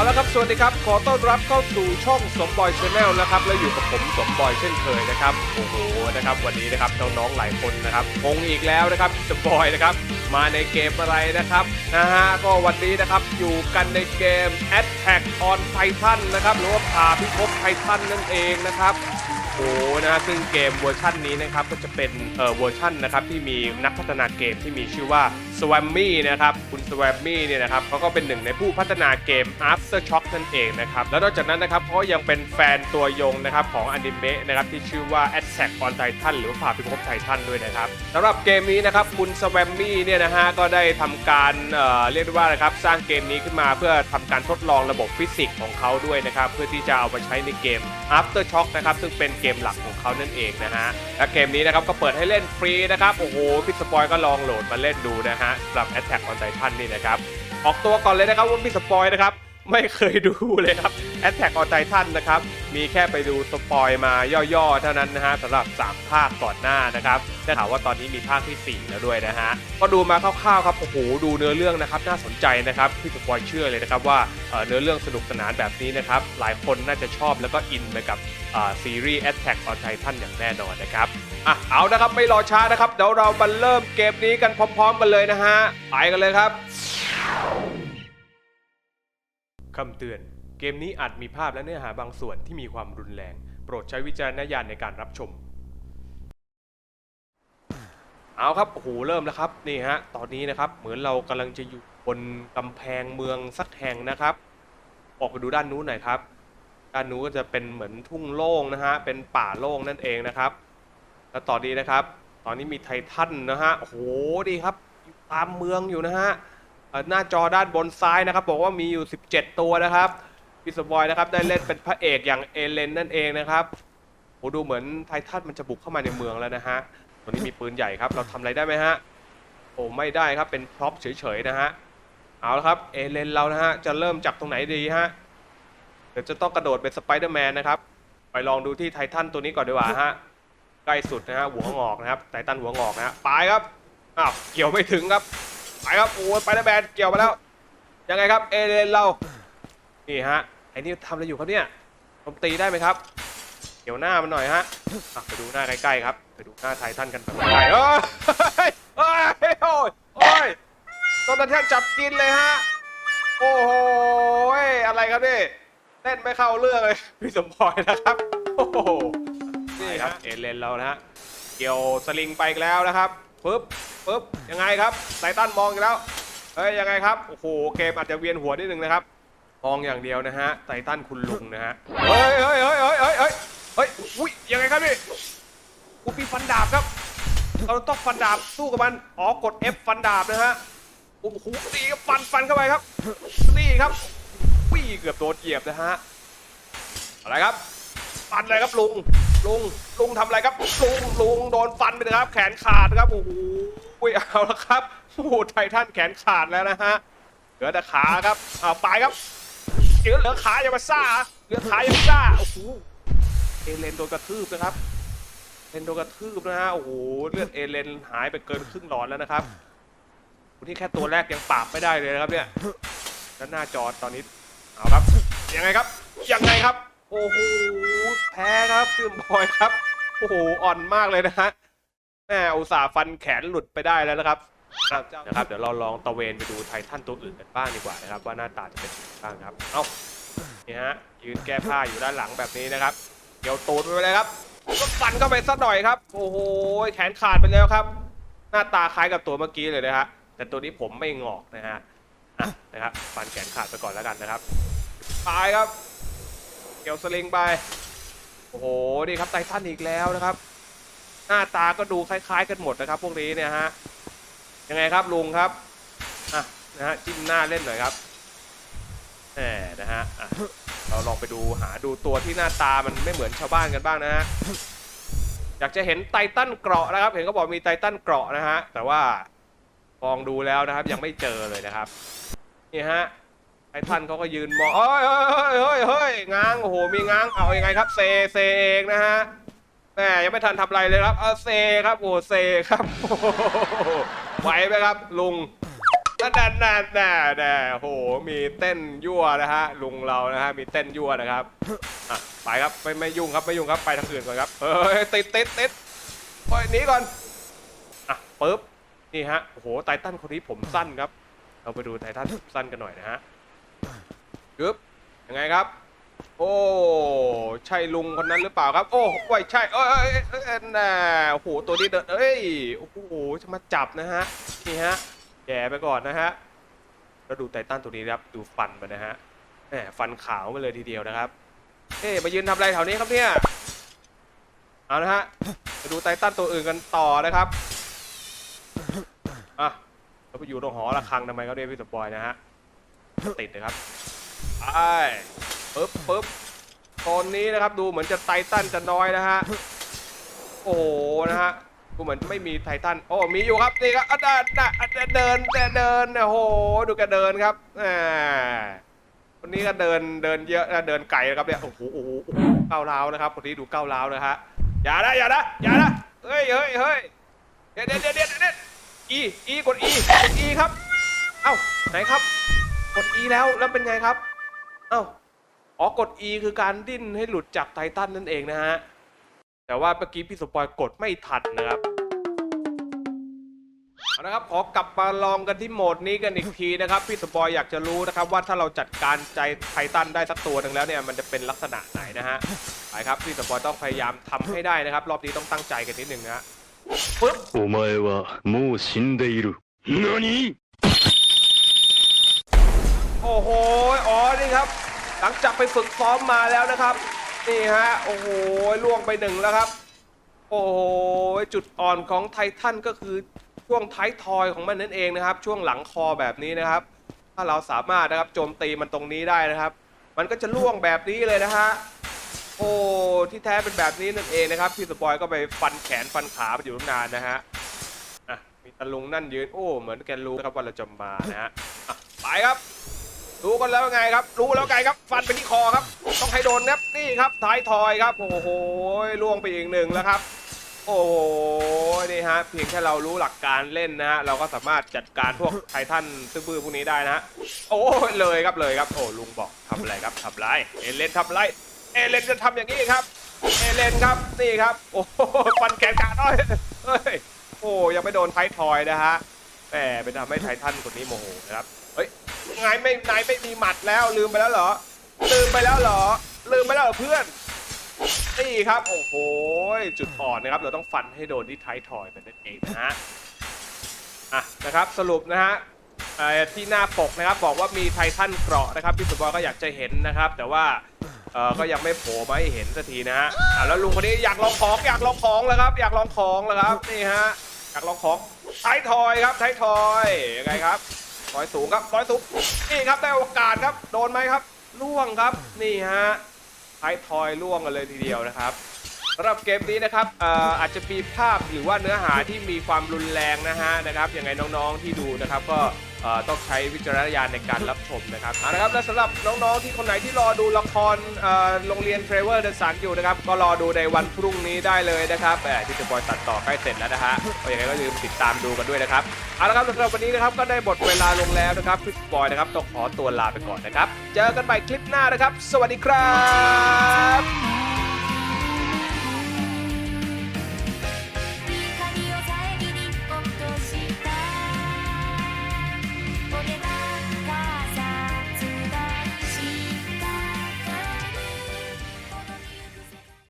เอาละครับ สวัสดีครับ ขอต้อนรับเข้าสู่ช่องสมบอยชาแนลนะครับ และอยู่กับผมสมบอยเช่นเคยนะครับ โอ้โห นะครับ วันนี้นะครับน้องๆหลายคนนะครับงงอีกแล้วนะครับสมบอยนะครับ มาในเกมอะไรนะครับ นะฮะ ก็วันนี้นะครับ อยู่กันในเกม Attack on Titan นะครับ หรือว่าพาพิภพไททันนั่นเองนะครับ โอ้นะซึ่งเกมเวอร์ชันนี้นะครับก็จะเป็นเอ่อเวอร์ชันนะครับที่มีนักพัฒนาเกมที่มีชื่อว่า s w a m m y นะครับคุณ s w a m m y เนี่ยนะครับเขาก็เป็นหนึ่งในผู้พัฒนาเกม Aftershock นั่นเองนะครับ แล้วนอกจากนั้นนะครับเขายังเป็นแฟนตัวยงนะครับของอนิเมะนะครับที่ชื่อว่า Attack on Titan หรือว่าผ่าพิภพไททันด้วยนะครับสำหรับเกมนี้นะครับคุณ s w a m m y เนี่ยนะฮะก็ได้ทำการเอ่อเรียกได้ว่านะครับสร้างเกมนี้ขึ้นมาเพื่อทำการทดลองระบบฟิสิกส์ของเขาด้วยนะครับเพื่อที่จะเอามาใช้ในเกม Aftershock นะครับซึ่งเป็นเกมมหลักของเขานั่นเองนะฮะและเกมนี้นะครับก็เปิดให้เล่นฟรีนะครับโอ้โหพี่สปอยก็ลองโหลดมาเล่นดูนะฮะสำหรับ Attack on Titan นี่นะครับออกตัวก่อนเลยนะครับว่าพี่สปอยนะครับ ไม่เคยดูเลยครับ Attack on Titan นะครับ มีแค่ไปดูสปอยมาย่อๆ เท่านั้นนะฮะสำหรับ 3 ภาคก่อนหน้านะครับได้ข่าวว่าตอนนี้มีภาคที่ 4 แล้วด้วยนะฮะ ก็ดูมาคร่าวๆครับ โอ้โห ดูเนื้อเรื่องนะครับ น่าสนใจนะครับ พี่สปอยเชื่อเลยนะครับว่าเนื้อเรื่องสนุกสนานแบบนี้นะครับ หลายคนน่าจะชอบแล้วก็อินไปกับซีรีส์ Attack on Titan อย่างแน่นอนนะครับอะเอานะครับไม่รอช้านะครับเดี๋ยวเรามาเริ่มเกมนี้กันพร้อม ๆ กันเลยนะฮะไปกันเลยครับ คำเตือน เกมนี้อาจมีภาพและเนื้อหาบางส่วนที่มีความรุนแรง โปรดใช้วิจารณญาณในการรับชม เอาครับโอ้โหเริ่มแล้วครับนี่ฮะตอนนี้นะครับ เหมือนเรากำลังจะอยู่บนกำแพงเมืองสักแห่งนะครับ ออกไปดูด้านนู้นหน่อยครับ ด้านนู้นก็จะเป็นเหมือนทุ่งโล่งนะฮะเป็นป่าโล่งนั่นเองนะครับ แล้วตอนนี้นะครับ ตอนนี้มีไททันนะฮะโอ้โหดีครับตามเมืองอยู่นะฮะ หน้าจอด้านบนซ้ายนะครับ บอกว่ามีอยู่ 17 ตัวนะครับพี่สปอยนะครับได้เล่นเป็นพระเอกอย่างเอเลนนั่นเองนะครับโอ้ดูเหมือนไททันมันจะบุกเข้ามาในเมืองแล้วนะฮะตอนนี้มีปืนใหญ่ครับเราทำอะไรได้ไหมฮะโอ้ไม่ได้ครับเป็นพร็อพเฉยๆนะฮะเอาละครับเอเลนเรานะฮะจะเริ่มจากตรงไหนดีฮะเดี๋ยวจะต้องกระโดดเป็นสไปเดอร์แมนนะครับไปลองดูที่ไททันตัวนี้ก่อนดีกว่าฮะใกล้สุดนะฮะหัวงอกนะครับไททันหัวงอกนะฮะไปครับอ้าวเกี่ยวไม่ถึงครับ ไปครับโอ้ยไปเดอร์แมนเกี่ยวมาแล้วยังไงครับเอเลนเรานี่ฮะไอ้นี่ทำอะไรอยู่ครับเนี่ยผมตีได้ไหมครับเกี่ยวหน้ามันหน่อยฮะไปดูหน้าใกล้ๆครับไปดูหน้าไททันกันแบบใกล้ๆเอ้ยเอ้ยโอ้ยโอ้ยต้นนั้นแทบจับกินเลยฮะโอ้โหอะไรครับนี่เล่นไม่เข้าเรื่องเลยพี่สมพรนะครับโอ้โหนี่ครับเอเลนเรานะฮะเกี่ยวสลิงไปแล้วนะครับปึ๊บ ปึ๊บยังไงครับไททันมองอีกแล้วเฮ้ยยังไงครับโอ้โหเกมอาจจะเวียนหัวนิดนึงนะครับมองอย่างเดียวนะฮะไททันคุณลุงนะฮะเฮ้ยเฮ้ยเฮ้ยเฮ้ยเฮ้ยเฮ้ยเฮ้ยอุ้ยยังไงครับนี่กูมีฟันดาบครับเราต้องฟันดาบสู้กับมันอ๋อกด F ฟันดาบนะฮะโอ้โหตีฟันฟันเข้าไปครับนี่ครับวิ่เกือบโดนเหยียบนะฮะอะไรครับฟันอะไรครับลุง ลุงลุงทำอะไรครับลุงลุงโดนฟันไปนะครับ แขนขาดนะครับโอ้โหอุ้ยเอาละครับโอ้โหไททันแขนขาดแล้วนะฮะเหลือแต่ขาครับเอาไปครับเหลือเหลือขาอย่ามาซ่าเหลือขาอย่ามาซ่าโอ้โหเอเลนโดนกระทืบนะครับเอเลนโดนกระทืบนะฮะโอ้โหเลือดเอเลนหายไปเกินครึ่งหลอดแล้วนะครับคนที่แค่ตัวแรกยังปราบไม่ได้เลยนะครับเนี่ยแล้วหน้าจอตอนนี้เอาครับยังไงครับยังไงครับ โอ้โหแพ้ครับซิมบอยครับ โอ้โหอ่อนมากเลยนะฮะแม่อุตส่าห์ฟันแขนหลุดไปได้แล้วนะครับครับนะครับ เดี๋ยวเราลองตะเวนไปดูไททันตัวอื่นกันบ้างดีกว่านะครับ ว่าหน้าตาจะเป็นยังไงบ้างครับ เอ้านี่ฮะยืนแก้ผ้าอยู่ด้านหลังแบบนี้นะครับเกี่ยวตูดไปเลยครับก็ฟันเข้าไปสักหน่อยครับ โอ้โหแขนขาดไปแล้วครับ หน้าตาคล้ายกับตัวเมื่อกี้เลยนะฮะแต่ตัวนี้ผมไม่งอกนะฮะนะครับฟันแขนขาดไปก่อนแล้วกันนะครับตายครับ เกี่ยวสลิงไป โอ้โห นี่ครับไททันอีกแล้วนะครับ หน้าตาก็ดูคล้ายๆกันหมดนะครับ พวกนี้เนี่ยฮะ ยังไงครับลุงครับ อะนะฮะจิ้มหน้าเล่นหน่อยครับแหมนะฮะะเราลองไปดูหาดูตัวที่หน้าตามันไม่เหมือนชาวบ้านกันบ้างนะฮะ อยากจะเห็นไททันเกราะนะครับ เห็นเขาบอกมีไททันเกราะนะฮะ แต่ว่ามองดูแล้วนะครับยังไม่เจอเลยนะครับ นี่ฮะ ไททันเขาก็ยืนมองเฮ้ยเฮ้ยเฮ้ยเฮ้ยง้างโอ้โหมีง้างเอายังไงครับเซเซเองนะฮะแหม่ยังไม่ทันทำอะไรเลยครับเอาเซครับโอ้เซครับโอ้โหไหวไหมครับลุงนั่นนั่นน่ะน่โห มีเต้นยั่วนะฮะ ลุงเรานะฮะ มีเต้นยั่วนะครับอะไปครับ ไม่ไม่ยุ่งครับ ไม่ยุ่งครับ ไปทางอื่นก่อนครับ เฮ้ย ติดติดติดปล่อยหนีก่อน อะปึ๊บ นี่ฮะ โอ้โห ไททันคนนี้ผมสั้นครับ เราไปดูไททันผมสั้นกันหน่อยนะฮะึบยังไงครับ โอ้ใช่ลุงคนนั้นหรือเปล่าครับ โอ้ไม่ใช่เอ้ยเอ้ยเอ้ยน่ะโอ้โหตัวนี้เดินเอ้ยโอ้โหจะมาจับนะฮะนี่ฮะแย่ไปก่อนนะฮะแล้วดูไททันตัวนี้ครับดูฟันมันนะฮะแหมฟันขาวมาเลยทีเดียวนะครับเอ๊มายืนทำอะไรแถวนี้ครับเนี่ยเอานะฮะไปดูไททันตัวอื่นกันต่อนะครับอะเราไปอยู่ตรงหอระฆังทำไมเขาเรียกพี่สปอยนะฮะติดนะครับ ไปปึ๊บปึ๊บตอนนี้นะครับดูเหมือนจะไททันจะน้อยนะฮะ โอ้โหนะฮะดูเหมือนไม่มีไททันโอ้มีอยู่ครับนี่ครับอะเดินอะเดินเดินเดินโอ้โหดูแกเดินครับแหมคนนี้ก็เดินเดินเยอะนะเดินไกลนะครับเนี่ยโอ้โหโอ้โหก้าวร้าวนะครับคนนี้ดูก้าวร้าวนะฮะอย่านะอย่านะอย่านะเฮ้ยเฮ้ยเฮ้ยเดี๋ยวเดี๋ยวเดี๋ยวเดเดอีอีกดอีกดอีครับ เอ้าไหนครับกด E แล้วแล้วเป็นไงครับ อ้าอ๋อกด E คือการดิ้นให้หลุดจากไททันนั่นเองนะฮะ แต่ว่าเมื่อกี้พี่สปอยกดไม่ทันนะครับเอาละครับขอกลับมาลองกันที่โหมดนี้กันอีกทีนะครับพี่สปอยอยากจะรู้นะครับว่าถ้าเราจัดการใจไททันได้สักตัวหนึ่งแล้วเนี่ยมันจะเป็นลักษณะไหนนะฮะไปครับพี่สปอยต้องพยายามทำให้ได้นะครับ รอบนี้ต้องตั้งใจกันนิดนึงนะฮะปึ๊บ お前はもう死んでいる。何 โอ้โห อ๋อ นี่ครับ หลังจากไปฝึกซ้อมมาแล้วนะครับ นี่ฮะ โอ้โห ล่วงไปหนึ่งแล้วครับ โอ้โห จุดอ่อนของไททันก็คือช่วงท้ายทอยของมันนั่นเองนะครับ ช่วงหลังคอแบบนี้นะครับ ถ้าเราสามารถนะครับโจมตีมันตรงนี้ได้นะครับ มันก็จะล่วงแบบนี้เลยนะฮะ โอ้ ที่แท้เป็นแบบนี้นั่นเองนะครับ พี่สปอยก็ไปฟันแขนฟันขาไปอยู่ตั้งนานนะฮะ อะ มีตะลุงนั่นยืน โอ้ เหมือนแกรู้นะครับว่าเราจะมานะฮะอะไปครับ รู้กันแล้วไงครับ รู้แล้วไงครับ ฟันไปที่คอครับ ต้องให้โดนครับนี่ครับท้ายทอยครับ โอ้โหล่วงไปอีกหนึ่งแล้วครับ โอ้โหนี่ฮะเพียงแค่เรารู้หลักการเล่นนะฮะเราก็สามารถจัดการพวกไททันซื่อพวกนี้ได้นะฮะโอ้เลยครับเลยครับ โอ้ลุงบอกทำอะไรครับทำไรเอเลนทำอะไรเอเลนจะทำอย่างนี้ครับเอเลนครับนี่ครับ โอ้โหฟันแขนขาด้วยเฮ้ยโอ้ยังไม่โดนท้ายทอยนะฮะแหมเป็นทำให้ไททันคนนี้โมโหนะครับเฮ้ย ไงไม่นายไม่มีหมัดแล้วลืมไปแล้วเหรอ ลืมไปแล้วเหรอ ลืมไปแล้วเหรอเพื่อนนี่ครับโอ้โหจุดอ่อนนะครับเราต้องฟันให้โดนที่ท้ายทอยเป็นนั่นเองนะฮะอะนะครับสรุปนะฮะที่หน้าปกนะครับบอกว่ามีไททันเกราะนะครับพี่สุบอยก็อยากจะเห็นนะครับ แต่ว่าก็ยังไม่โผล่มาให้เห็นสักทีนะฮะอะแล้วลุงคนนี้อยากลองของอยากลองของแล้วครับ อยากลองของแล้วครับนี่ฮะอยากลองของท้ายทอยครับท้ายทอยยังไงครับ ลอยสูงครับลอยสูงนี่ครับได้โอกาสครับ โดนไหมครับล่วงครับนี่ฮะทายทอยล่วงกันเลยทีเดียวนะครับสำหรับเกมนี้นะครับเอ่อาจจะมีภาพหรือว่าเนื้อหาที่มีความรุนแรงนะฮะนะครับยังไงน้องๆที่ดูนะครับก็ ต้องใช้วิจารณญาณในการรับชมนะครับเอาละครับและสำหรับน้องๆที่คนไหนที่รอดูละครโรงเรียนเทรเวอร์เดอะสันอยู่นะครับก็รอดูในวันพรุ่งนี้ได้เลยนะครับแหมที่จะบอยตัดต่อใกล้เสร็จแล้วนะฮะก็ยังไงก็อย่าลืมติดตามดูกันด้วยนะครับเอาละครับสำหรับวันนี้นะครับก็ได้หมดเวลาลงแล้วนะครับพี่บอยนะครับต้องขอตัวลาไปก่อนนะครับเจอกันใหม่คลิปหน้านะครับ สวัสดีครับ